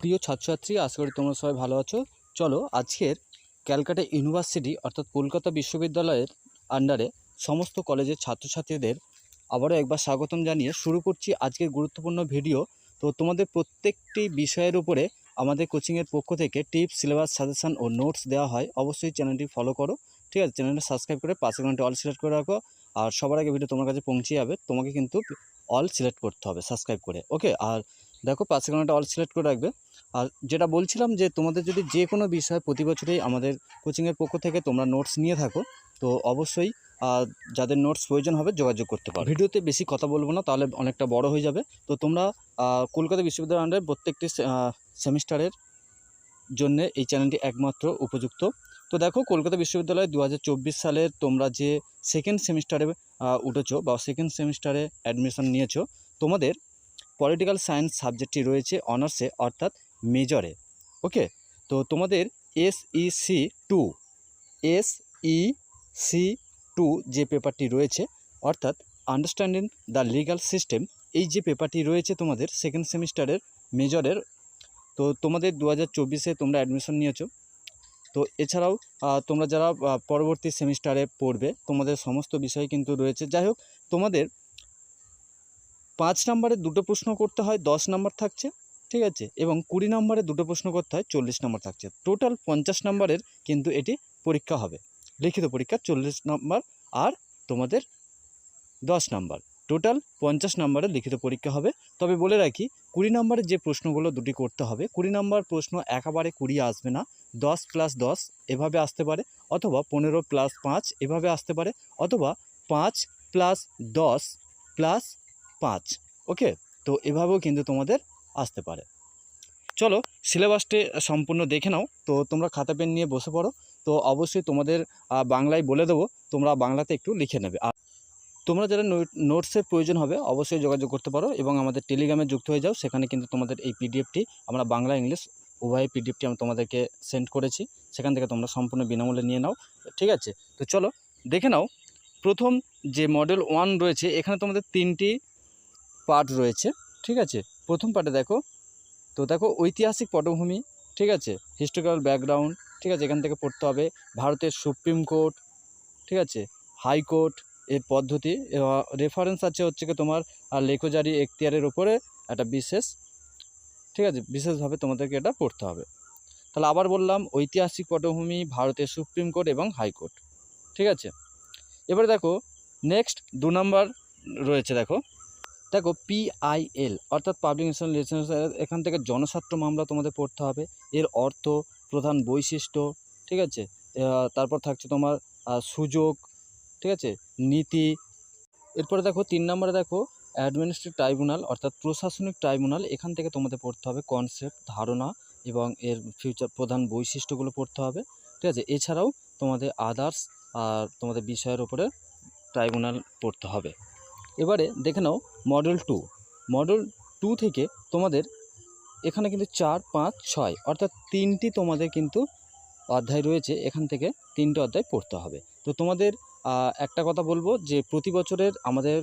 প্রিয় ছাত্রছাত্রী, আশা করি তোমরা সবাই ভালো আছো। চলো আজকের ক্যালকাটা ইউনিভার্সিটি, অর্থাৎ কলকাতা বিশ্ববিদ্যালয়ের আন্ডারে সমস্ত কলেজের ছাত্রছাত্রীদের আবারও একবার স্বাগতম জানিয়ে শুরু করছি আজকের গুরুত্বপূর্ণ ভিডিও তো তোমাদের প্রত্যেকটি বিষয়ের উপরে আমাদের কোচিংয়ের পক্ষ থেকে টিপস সিলেবাস সাজেশান ও নোটস দেওয়া হয়। অবশ্যই চ্যানেলটি ফলো করো। ঠিক আছে চ্যানেলটা সাবস্ক্রাইব করে পাশে ঘণ্টা অল সিলেক্ট করে রাখো। আর সবার আগে ভিডিও তোমার কাছে পৌঁছে যাবে, তোমাকে কিন্তু অল সিলেক্ট করতে হবে সাবস্ক্রাইব করে ওকে আর দেখো পাশে ঘণ্টা অল সিলেক্ট করে রাখবে। আর যেটা বলছিলাম যে তোমাদের যদি যে কোনো বিষয় প্রতি বছরেই আমাদের কোচিংয়ের পক্ষ থেকে তোমরা নোটস নিয়ে থাকো, তো অবশ্যই যাদের নোটস প্রয়োজন হবে যোগাযোগ করতে পারো। ভিডিওতে বেশি কথা বলব না, তাহলে অনেকটা বড় হয়ে যাবে। তো তোমরা কলকাতা বিশ্ববিদ্যালয়ের প্রত্যেকটি সেমিস্টারের জন্য এই চ্যানেলটি একমাত্র উপযুক্ত। তো দেখো কলকাতা বিশ্ববিদ্যালয় দু সালের তোমরা যে সেকেন্ড সেমিস্টারে উঠেছো বা সেকেন্ড সেমিস্টারে অ্যাডমিশন নিয়েছো, তোমাদের পলিটিক্যাল সায়েন্স সাবজেক্টটি রয়েছে অনার্সে অর্থাৎ মেজরে ওকে তো তোমাদের S E C two S E C two যে পেপারটি রয়েছে, অর্থাৎ আন্ডারস্ট্যান্ডিং দ্য লিগাল সিস্টেম এই যে পেপারটি রয়েছে তোমাদের সেকেন্ড সেমিস্টারের মেজরের তো তোমাদের দু হাজার তোমরা অ্যাডমিশন নিয়েছো তো এছাড়াও তোমরা যারা পরবর্তী সেমিস্টারে পড়বে, তোমাদের সমস্ত বিষয় কিন্তু রয়েছে। যাই হোক, তোমাদের পাঁচ নম্বরে দুটো প্রশ্ন করতে হয়, দশ নম্বর থাকছে, ঠিক আছে? এবং কুড়ি নম্বরে দুটো প্রশ্ন করতে হয়, চল্লিশ নম্বর থাকছে। টোটাল পঞ্চাশ নম্বরের কিন্তু এটি পরীক্ষা হবে। লিখিত পরীক্ষা চল্লিশ নম্বর আর তোমাদের দশ নম্বর। টোটাল পঞ্চাশ নম্বরের লিখিত পরীক্ষা হবে। তবে বলে রাখি, কুড়ি নম্বরের যে প্রশ্নগুলো দুটি করতে হবে, কুড়ি নম্বর প্রশ্ন একেবারে কুড়ি আসবে না। দশ প্লাস দশ এভাবে আসতে পারে, অথবা পনেরো প্লাস পাঁচ এভাবে আসতে পারে, অথবা পাঁচ প্লাস দশ প্লাস পাঁচ। ওকে তো এভাবেও কিন্তু তোমাদের আসতে পারে। চলো সিলেবাসটি সম্পূর্ণ দেখে নাও। তো তোমরা খাতা, পেন নিয়ে বসে পড়ো। তো অবশ্যই তোমাদের বাংলায় বলে দেবো, তোমরা বাংলাতে একটু লিখে নেবে। আর তোমরা যারা নোটসের প্রয়োজন হবে অবশ্যই যোগাযোগ করতে পারো এবং আমাদের টেলিগ্রামে যুক্ত হয়ে যাও। সেখানে কিন্তু তোমাদের এই পিডিএফটি, আমরা বাংলা, ইংলিশ উভয় পিডিএফটি আমি তোমাদেরকে সেন্ড করেছি। সেখান থেকে তোমরা সম্পূর্ণ বিনামূল্যে নিয়ে নাও। ঠিক আছে? তো চলো, দেখে নাও। প্রথম যে মডেল ওয়ান রয়েছে, এখানে তোমাদের তিনটি পার্ট রয়েছে। ঠিক আছে? প্রথম পার্টে দেখো, তো দেখো ঐতিহাসিক পটভূমি। ঠিক আছে? হিস্টোরিক্যাল ব্যাকগ্রাউন্ড ঠিক আছে? এখান থেকে পড়তে হবে। ভারতের সুপ্রিম কোর্ট। ঠিক আছে? হাইকোর্ট এর পদ্ধতি। রেফারেন্স আছে হচ্ছে কি তোমার আর লেখোজারি এখতিয়ারের উপরে একটা বিশেষ, ঠিক আছে? বিশেষভাবে তোমাদেরকে এটা পড়তে হবে। তাহলে আবার বললাম, ঐতিহাসিক পটভূমি ভারতের সুপ্রিম কোর্ট এবং হাইকোর্ট ঠিক আছে? এবারে দেখো নেক্সট দু নম্বর রয়েছে দেখো। দেখো পিআইএল অর্থাৎ পাবলিক ইনস্টল এখান থেকে জনস্বার্থ মামলা তোমাদের পড়তে হবে। এর অর্থ, প্রধান বৈশিষ্ট্য, ঠিক আছে? তারপর থাকছে তোমার সুযোগ ঠিক আছে? নীতি। এরপরে দেখো, তিন নম্বরে দেখো অ্যাডমিনিস্ট্রেটিভ ট্রাইব্যুনাল অর্থাৎ প্রশাসনিক ট্রাইব্যুনাল এখান থেকে তোমাদের পড়তে হবে কনসেপ্ট ধারণা এবং এর ফিউচার প্রধান বৈশিষ্ট্যগুলো পড়তে হবে, ঠিক আছে? এছাড়াও তোমাদের আদার্স আর তোমাদের বিষয়ের ওপরে ট্রাইব্যুনাল পড়তে হবে। এবারে দেখে নাও মডেল টু মডেল টু থেকে তোমাদের এখানে কিন্তু চার, পাঁচ, ছয় অর্থাৎ তিনটি তোমাদের কিন্তু অধ্যায় রয়েছে, এখান থেকে তিনটে অধ্যায় পড়তে হবে। তো তোমাদের একটা কথা বলব যে প্রতি বছরের আমাদের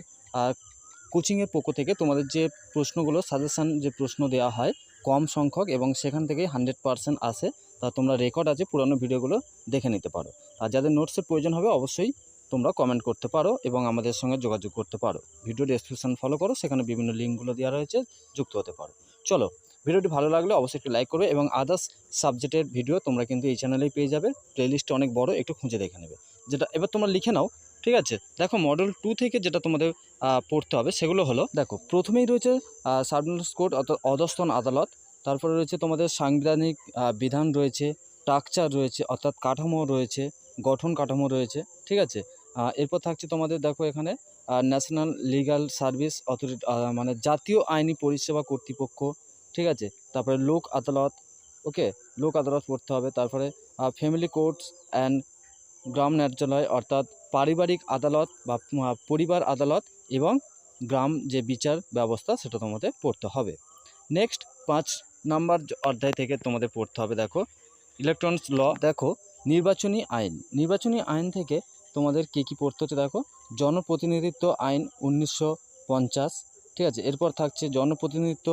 কোচিংয়ের পক্ষ থেকে তোমাদের যে প্রশ্নগুলো সাজেশান যে প্রশ্ন দেওয়া হয়, কম সংখ্যক এবং সেখান থেকে হান্ড্রেড পারসেন্ট আসে, তা তোমরা রেকর্ড আছে, পুরানো ভিডিওগুলো দেখে নিতে পারো। আর যাদের নোটসের প্রয়োজন হবে, অবশ্যই তোমরা কমেন্ট করতে পারো এবং আমাদের সঙ্গে যোগাযোগ করতে পারো। ভিডিও ডেসক্রিপশন ফলো করো, সেখানে বিভিন্ন লিঙ্কগুলো দেওয়া রয়েছে, যুক্ত হতে পারো। চলো, ভিডিওটি ভালো লাগলে অবশ্যই একটু লাইক করবে এবং আদার্স সাবজেক্টের ভিডিও তোমরা কিন্তু এই চ্যানেলেই পেয়ে যাবে প্লেলিস্টটা অনেক বড়, একটু খুঁজে দেখে নেবে। যেটা এবার তোমরা লিখে নাও, ঠিক আছে? দেখো মডেল টু থেকে যেটা তোমাদের পড়তে হবে সেগুলো হলো, দেখো, প্রথমেই রয়েছে সাবডিভিশন কোর্ট অর্থাৎ অধস্তন আদালত, তারপরে রয়েছে তোমাদের সাংবিধানিক বিধান রয়েছে স্ট্রাকচার রয়েছে, অর্থাৎ কাঠামো রয়েছে, গঠন কাঠামো রয়েছে, ঠিক আছে? এরপর থাকছে তোমাদের দেখো এখানে ন্যাশনাল লিগ্যাল সার্ভিস অথরিটি মানে জাতীয় আইনি পরিষেবা কর্তৃপক্ষ, ঠিক আছে? তারপরে লোক আদালত, ওকে? লোক আদালত পড়তে হবে, তারপরে ফ্যামিলি কোর্টস অ্যান্ড গ্রাম ন্যায্যালয় অর্থাৎ পারিবারিক আদালত বা পরিবার আদালত এবং গ্রাম যে বিচার ব্যবস্থা সেটা তোমাদের পড়তে হবে। নেক্সট পাঁচ নাম্বার অধ্যায় থেকে তোমাদের পড়তে হবে দেখো। ইলেকট্রনিক্স ল দেখো, নির্বাচনী আইন। নির্বাচনী আইন থেকে তোমাদের কী কী পড়তে হচ্ছে দেখো? জনপ্রতিনিধিত্ব আইন উনিশশো পঞ্চাশ, ঠিক আছে? এরপর থাকছে জনপ্রতিনিধিত্ব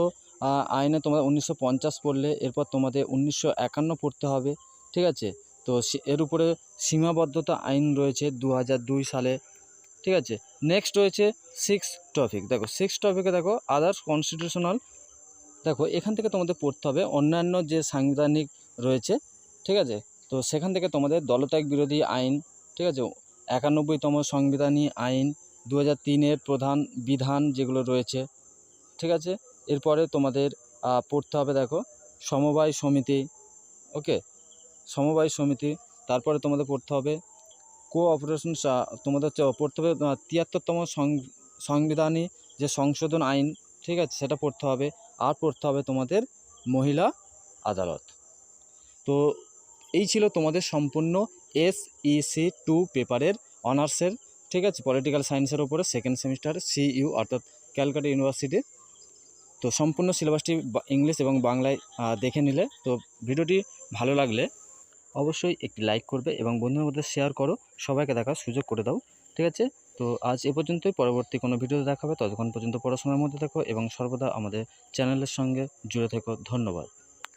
আইনে তোমাদের উনিশশো পঞ্চাশ পড়লে এরপর তোমাদের উনিশশো একান্ন পড়তে হবে, ঠিক আছে? তো এর উপরে সীমাবদ্ধতা আইন রয়েছে দু হাজার দুই সালে, ঠিক আছে? নেক্সট রয়েছে সিক্স টপিক দেখো সিক্স টপিকে দেখো আদার্স কনস্টিটিউশনাল দেখো, এখান থেকে তোমাদের পড়তে হবে অন্যান্য যে সাংবিধানিক রয়েছে, ঠিক আছে? তো সেখান থেকে তোমাদের দলত্যাগ বিরোধী আইন, ঠিক আছে? একানব্বইতম সংবিধানী আইন দু হাজার প্রধান বিধান যেগুলো রয়েছে, ঠিক আছে? এরপরে তোমাদের পড়তে হবে দেখো, সমবায় সমিতি ওকে সমবায় সমিতি, তারপরে তোমাদের পড়তে হবে কোঅপারেশন তোমাদের পড়তে হবে তিয়াত্তরতম সংবিধানী যে সংশোধন আইন, ঠিক আছে, সেটা পড়তে হবে। আর পড়তে হবে তোমাদের মহিলা আদালত। তো এই ছিল তোমাদের সম্পূর্ণ এসইসি টু পেপারের অনার্সের ঠিক আছে পলিটিক্যাল সায়েন্সের ওপরে সেকেন্ড সেমিস্টার সিইউ অর্থাৎ ক্যালকাটা ইউনিভার্সিটি তো সম্পূর্ণ সিলেবাসটি ইংলিশ এবং বাংলায় দেখে নিলে। তো ভিডিওটি ভালো লাগলে অবশ্যই একটি লাইক করবে এবং বন্ধুদের মধ্যে শেয়ার করো, সবাইকে দেখার সুযোগ করে দাও, ঠিক আছে? তো আজ এ পর্যন্তই, পরবর্তী কোনো ভিডিও দেখাবে, ততক্ষণ পর্যন্ত পড়াশোনার মধ্যে থেকো এবং সর্বদা আমাদের চ্যানেলের সঙ্গে জুড়ে থেকো, ধন্যবাদ।